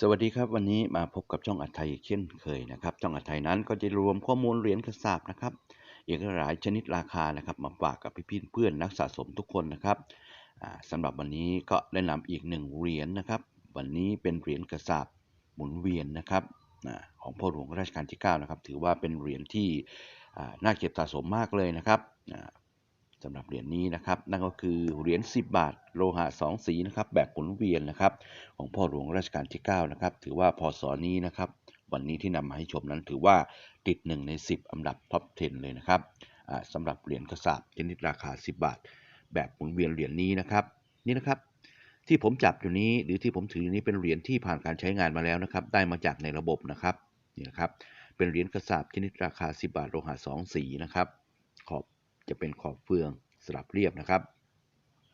สวัสดีครับวันนี้มาพบกับช่องอัดไทยเช่นเคยนะครับช่องอัดไทยนั้นก็จะรวมข้อมูลเหรียญกระสาบนะครับอีกหลายชนิดราคานะครับมาฝากกับพี่ๆเพื่อนนักสะสมทุกคนนะครับอ่าสำหรับวันนี้ก็ได้นำอีกหนึ่งเหรียญนะครับ วันนี้เป็นเหรียญกระสาบหมุนเวียนนะครับของพ่อหลวงรัชกาลที่9นะครับถือว่าเป็นเหรียญที่น่าเก็บสะสมมากเลยนะครับ สำหรับเหรียญนี้นะครับนั่นก็คือเหรียญ10 บาท โลหะ2สีนะครับแบบหมุนเวียนนะครับของพ่อหลวงรัชกาลที่9นะครับถือว่าพศนี้นะครับวันนี้ที่นำมาให้ชมนั้นถือว่าติด 1 ใน 10 อันดับท็อป 10 เลยนะครับอ่าสำหรับเหรียญกระสาบชนิดราคา 10 บาท แบบหมุนเวียนเหรียญนี้นะครับนี่นะครับที่ผมจับอยู่นี้หรือที่ผมถืออยู่นี้เป็นเหรียญที่ผ่านการใช้งานมาแล้วนะครับ ได้มาจากในระบบนะครับนี่นะครับเป็นเหรียญกระสาบชนิดราคา 10 บาทโลหะ2สีนะครับขอบ จะเป็นขอบเฟืองสลับเรียบนะครับ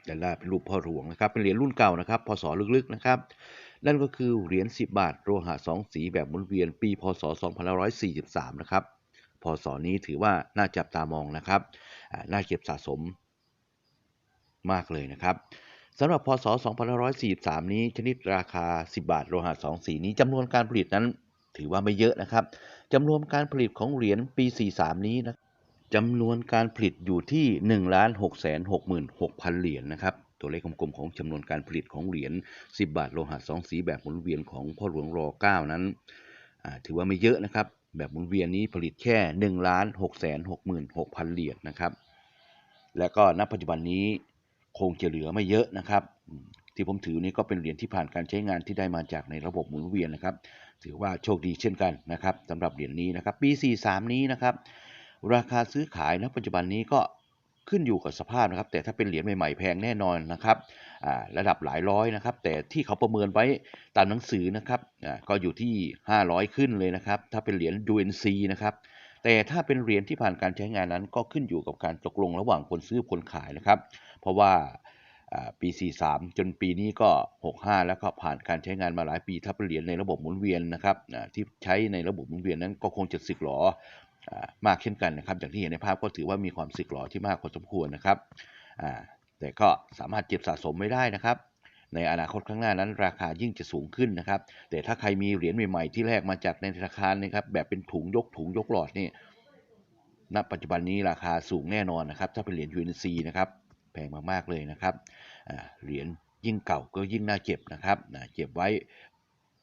ด้านล่างเป็นรูปพ่อหลวงนะครับ เป็นเหรียญรุ่นเก่านะครับ พศลึกๆนะครับ นั่นก็คือเหรียญ 10 บาท โลหะ2สีแบบหมุนเวียนปี พศ 2543 นะครับ พศนี้ถือว่าน่าจับตามองนะครับ น่าเก็บสะสมมากเลยนะครับสำหรับพศ 2543 นี้ชนิดราคา 10 บาท โลหะ2สีนี้จำนวนการผลิตนั้นถือว่าไม่เยอะนะครับจำนวนการผลิตของเหรียญปี 43 นี้นะ จำนวนการผลิตอยู่ที่ 1 6 6 6 0 0 เหรียญนะครับ ตัวเลขกลมๆของจำนวนการผลิตของเหรียญ 10 บาทโลหะ2สีแบบหมุนเวียนของพ่อหลวงร9นั้นถือว่าไม่เยอะนะครับ แบบหมุนเวียนนี้ผลิตแค่1 6 6 6 6 0 0 เหรียญนะครับ และก็ณปัจจุบันนี้คงจะเหลือไม่เยอะนะครับ ที่ผมถือนี้ก็เป็นเหรียญที่ผ่านการใช้งานที่ได้มาจากในระบบหมุนเวียนนะครับ ถือว่าโชคดีเช่นกันนะครับสำหรับเหรียญนี้นะครับปี 43 นี้นะครับ ราคาซื้อขายณปัจจุบันนี้ก็ขึ้นอยู่กับสภาพนะครับ แต่ถ้าเป็นเหรียญใหม่ๆแพงแน่นอนนะครับระดับหลายร้อยนะครับ แต่ที่เขาประเมินไว้ตามหนังสือนะครับก็อยู่ที่ 500 ขึ้นเลยนะครับ ถ้าเป็นเหรียญ UNC นะครับแต่ถ้าเป็นเหรียญที่ผ่านการใช้งานนั้นก็ขึ้นอยู่กับการตกลงระหว่างคนซื้อคนขายนะครับ เพราะว่าปี 43 จนปีนี้ก็ 65 แล้วก็ผ่านการใช้งานมาหลายปี ถ้าเป็นเหรียญในระบบหมุนเวียนนะครับที่ใช้ในระบบหมุนเวียนนั้นก็คงจะสึกหรอ มากเช่นกันนะครับอย่างที่เห็นในภาพก็ถือว่ามีความสึกหรอที่มากพอสมควรนะครับแต่ก็สามารถเก็บสะสมไม่ได้นะครับ ในอนาคตข้างหน้านั้นราคายิ่งจะสูงขึ้นนะครับ แต่ถ้าใครมีเหรียญใหม่ๆที่แลกมาจากในธนาคารนะครับ แบบเป็นถุงยกถุงยกหลอดนี่ณปัจจุบันนี้ราคาสูงแน่นอนนะครับ ถ้าเป็นเหรียญ UNC นะครับแพงมากๆเลยนะครับเหรียญยิ่งเก่าก็ยิ่งน่าเก็บนะครับเก็บไว้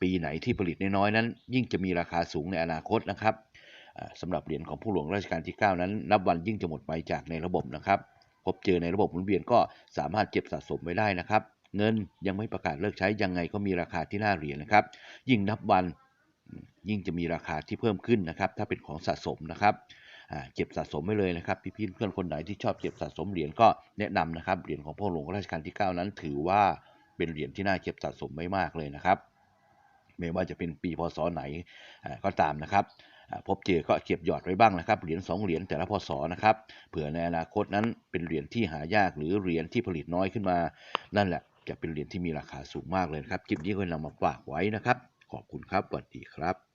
ปีไหนที่ผลิตน้อยๆนั้น ยิ่งจะมีราคาสูงในอนาคตนะครับ สำหรับเหรียญของผู้หลวงรัชกาลที่ 9 นั้น นับวันยิ่งจะหมดไปจากในระบบนะครับ พบเจอในระบบหมุนเวียนก็สามารถเก็บสะสมไว้ได้นะครับ เงินยังไม่ประกาศเลิกใช้ยังไงก็มีราคาที่น่าเหรียญนะครับ ยิ่งนับวันยิ่งจะมีราคาที่เพิ่มขึ้นนะครับ ถ้าเป็นของสะสมนะครับเก็บสะสมไว้เลยนะครับพี่ๆเพื่อนคนไหนที่ชอบเก็บสะสมเหรียญก็แนะนำนะครับเหรียญของพ่อหลวงรัชกาลที่ 9 นั้น ถือว่าเป็นเหรียญที่น่าเก็บสะสมไม่มากเลยนะครับ ไม่ว่าจะเป็นปีพศไหนก็ตามนะครับ พบเจอก็เก็บหยอดไว้บ้างนะครับ เหรียญ2เหรียญแต่ละพศนะครับ เผื่อในอนาคตนั้นเป็นเหรียญที่หายากหรือเหรียญที่ผลิตน้อยขึ้นมา นั่นแหละจะเป็นเหรียญที่มีราคาสูงมากเลยครับ คลิปนี้ก็นำมาฝากไว้นะครับ ขอบคุณครับสวัสดีครับ